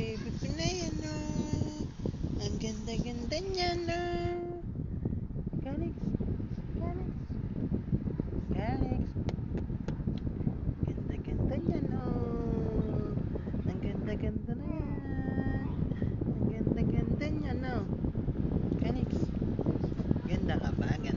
baby ko na yan, no. Ang ganda-ganda niya, no. Calix. Calix. Calix. Ganda-ganda niya, no. Ang ganda-ganda na yan. Ang ganda-ganda niya, no. Calix. Ganda ka ba? Ganda?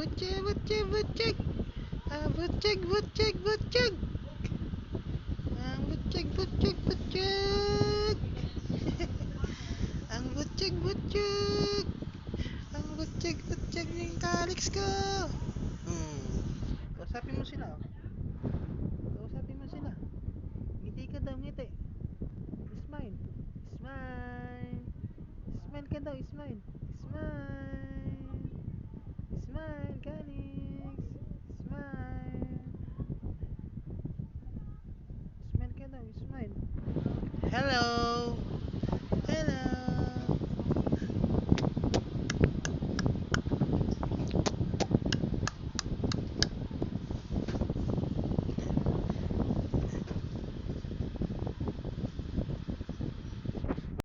Butchig, butchig. Ah, butchig, butchig, butchig. Ah, butchig, butchig, butchig. Ang butchig, butchig. Ang butchig, butchig ng Calix ko. Hmm. Kausapin mo sila. oh. Hello.